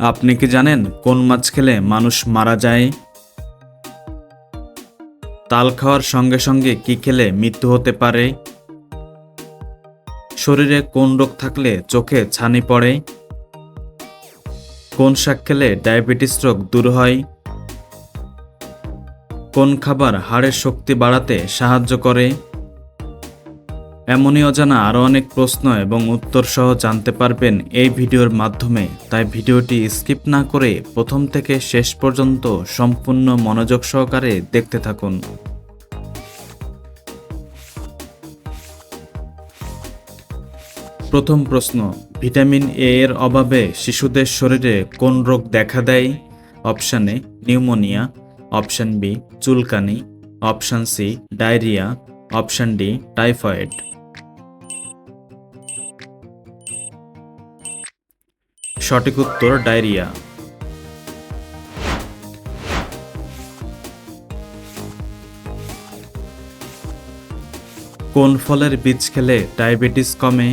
আপনি কি জানেন কোন মাছ খেলে মানুষ মারা যায়? তাল খাওয়ার সঙ্গে সঙ্গে কি খেলে মৃত্যু হতে পারে? শরীরে কোন রোগ থাকলে চোখে ছানি পড়ে? কোন শাক খেলে ডায়াবেটিস রোগ দূর হয়? কোন খাবার হাড়ের শক্তি বাড়াতে সাহায্য করে? এমনই অজানা আরও অনেক প্রশ্ন এবং উত্তর সহ জানতে পারবেন এই ভিডিওর মাধ্যমে। তাই ভিডিওটি স্কিপ না করে প্রথম থেকে শেষ পর্যন্ত সম্পূর্ণ মনোযোগ সহকারে দেখতে থাকুন। প্রথম প্রশ্ন, ভিটামিন এ এর অভাবে শিশুদের শরীরে কোন রোগ দেখা দেয়? Option A, pneumonia, option B, চুলকানি, option C, diarrhoea, option D, typhoid. সঠিক উত্তর ডায়রিয়া। কোন ফলের বীজ খেলে ডায়াবেটিস কমে?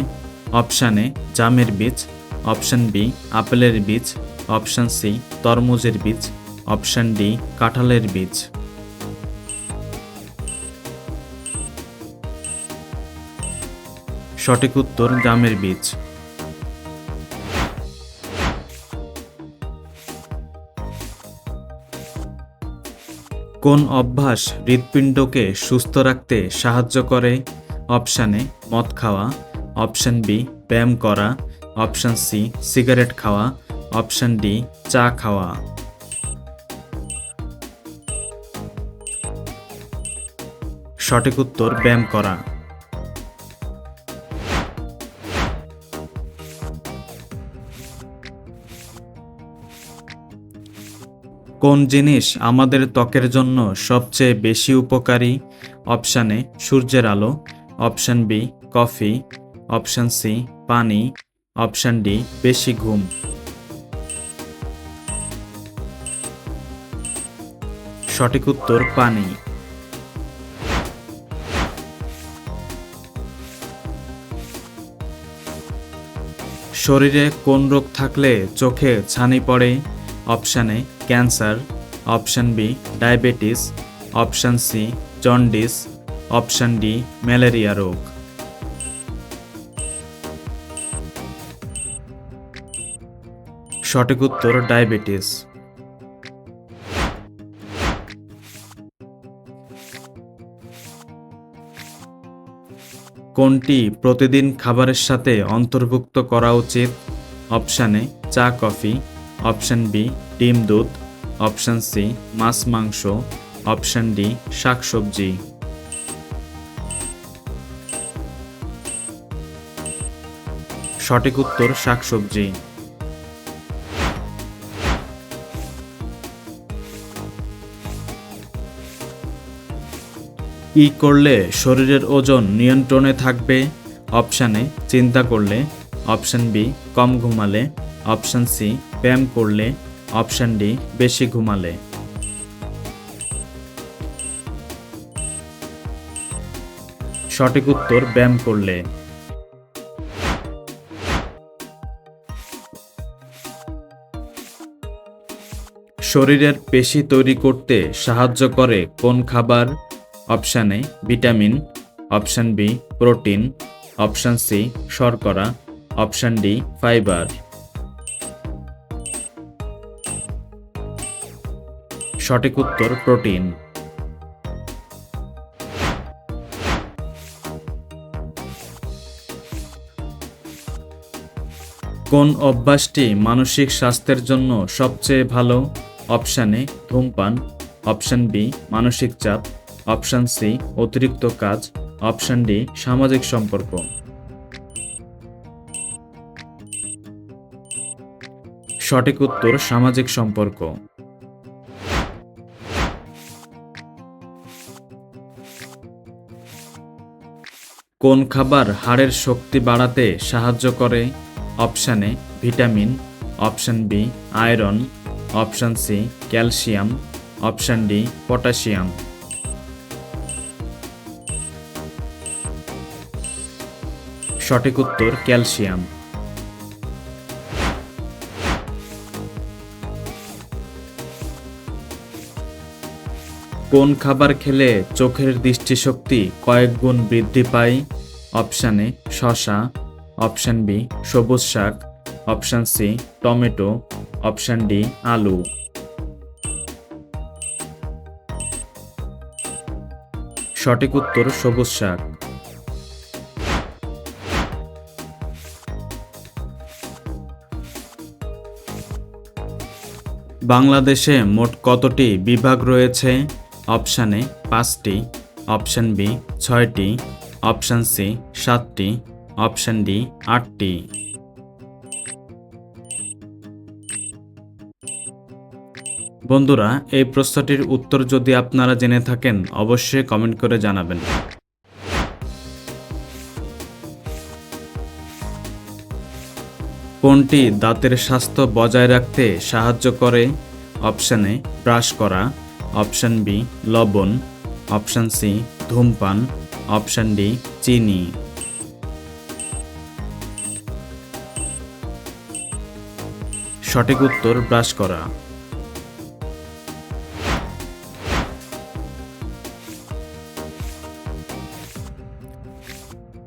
অপশানে জামের বীজ। অপশান বি, আপেলের বীজ। অপশান সি, তরমুজের বীজ। অপশান ডি, কাঁঠালের বীজ। সঠিক উত্তর জামের বীজ। কোন অভ্যাস হৃৎপিণ্ডকে সুস্থ রাখতে সাহায্য করে? অপশান এ, মদ খাওয়া। অপশান বি, ব্যায়াম করা। অপশান সি, সিগারেট খাওয়া। অপশান ডি, চা খাওয়া। সঠিক উত্তর, ব্যায়াম করা। কোন জিনিস আমাদের ত্বকের জন্য সবচেয়ে বেশি উপকারী? অপশান এ, সূর্যের আলো। Option B, coffee. Option C, পানি। অপশান ডি, বেশি ঘুম। সঠিক উত্তর, পানি। শরীরে কোন রোগ থাকলে চোখে ছানি পড়ে? Option cancer, option B, diabetes, option C, jaundice, option D, malaria রোগ। সঠিক উত্তর, ডায়াবেটিস। কোনটি প্রতিদিন খাবারের সাথে অন্তর্ভুক্ত করা উচিত? অপশানে চা, কফি। অপশান বি ডিম দুধ, অপশান সি, মাছ, মাংস, অপশান ডি, শাকসবজি। সঠিক উত্তর, শাকসবজি। কি করলে শরীরের ওজন নিয়ন্ত্রণে থাকবে, অপশানে চিন্তা করলে, অপশান বি, কম ঘুমালে, অপশান সি, ব্যায়াম করলে অপশান ডি, বেশি ঘুমালে। সঠিক উত্তর, ব্যায়াম করলে। শরীরের পেশি তৈরি করতে সাহায্য করে কোন খাবার? Option A, vitamin. Option B, protein. Option C, শর্করা। Option D, fibre. সঠিক উত্তর প্রোটিন। কোন অভ্যাসটি মানসিক স্বাস্থ্যের জন্য সবচেয়ে ভালো? অপশান এ, ধূমপান। অপশান বি, মানসিক চাপ। অপশান সি, অতিরিক্ত কাজ। অপশান ডি, সামাজিক সম্পর্ক। সঠিক উত্তর সামাজিক সম্পর্ক। কোন খাবার হাড়ের শক্তি বাড়াতে সাহায্য করে? Option A, vitamin. Option B, iron. Option C, calcium. Option D, potassium. সঠিক উত্তর ক্যালসিয়াম। কোন খাবার খেলে চোখের দৃষ্টিশক্তি কয়েক গুণ বৃদ্ধি পায়? অপশান এ শশা অপশান বি, সবুজ শাক। Option C, tomato. Option D, আলু। সঠিক উত্তর সবুজ শাক। বাংলাদেশে মোট কতটি বিভাগ রয়েছে? অপশান এ পাঁচটি, অপশান বি ছয়টি, অপশান সি সাতটি, অপশান ডি আটটি। বন্ধুরা, এই প্রশ্নটির উত্তর যদি আপনারা জেনে থাকেন, অবশ্যই কমেন্ট করে জানাবেন। কোনটি দাঁতের স্বাস্থ্য বজায় রাখতে সাহায্য করে? অপশানে ব্রাশ করা। অপশান বি, লবণ। অপশান সি, ধূমপান। অপশান ডি, চিনি। সঠিক উত্তর ব্রাশ করা।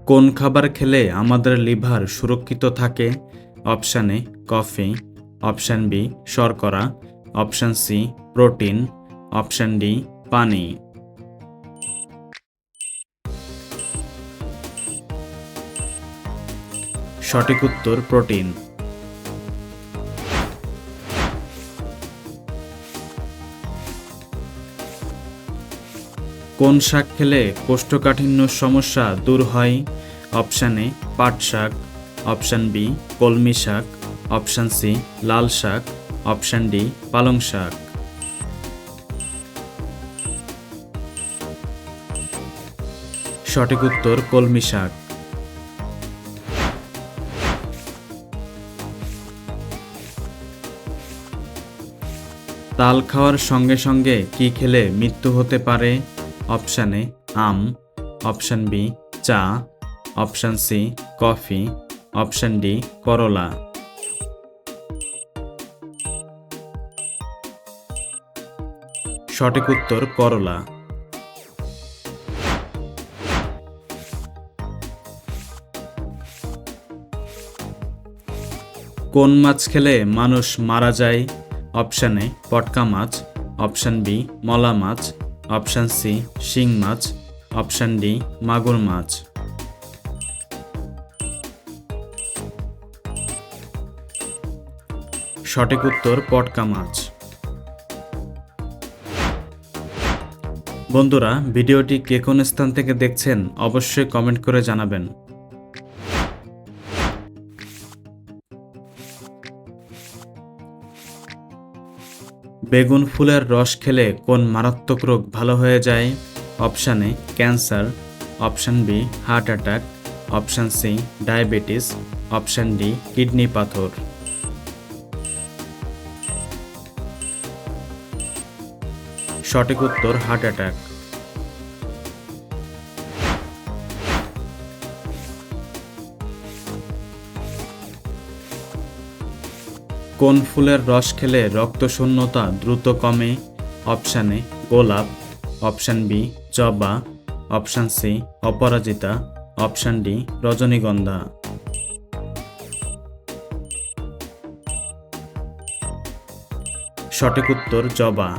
কোন খাবার খেলে আমাদের লিভার সুরক্ষিত থাকে? Option A, coffee. Option B, শর্করা। Option C, protein. Option D, পানি। সঠিক উত্তর, প্রোটিন। কোন শাক খেলে কোষ্ঠকাঠিন্য সমস্যা দূর হয়? অপশান এ, পাট শাক। অপশান বি, কলমি শাক। অপশান সি, লাল শাক। অপশান ডি, পালং শাক। সঠিক উত্তর কলমি শাক। তাল খাওয়ার সঙ্গে সঙ্গে কি খেলে মৃত্যু হতে পারে? অপশান এ, আম। অপশান বি, চা। Option C, coffee. Option D, করলা। সঠিক উত্তর করলা। কোন মাছ খেলে মানুষ মারা যায়? অপশান এ, পটকা মাছ। অপশান বি, মলা মাছ। অপশান সি, শিং মাছ। অপশান ডি, মাগুর মাছ। সঠিক উত্তর, পটকা মাছ। বন্ধুরা, ভিডিওটি কে কোন স্থান থেকে দেখছেন অবশ্যই কমেন্ট করে জানাবেন। বেগুন ফুলের রস খেলে কোন মারাত্মক রোগ ভালো হয়ে যায়? Option A, cancer. Option B, heart attack. Option C, diabetes. Option D, kidney পাথর। সঠিক উত্তর হার্ট অ্যাটাক। কোন ফুলের রস খেলে রক্তশূন্যতা দ্রুত কমে? অপশান এ, গোলাপ। অপশান বি, জবা। অপশান সি, অপরাজিতা। অপশান ডি, রজনীগন্ধা। সঠিক উত্তর জবা।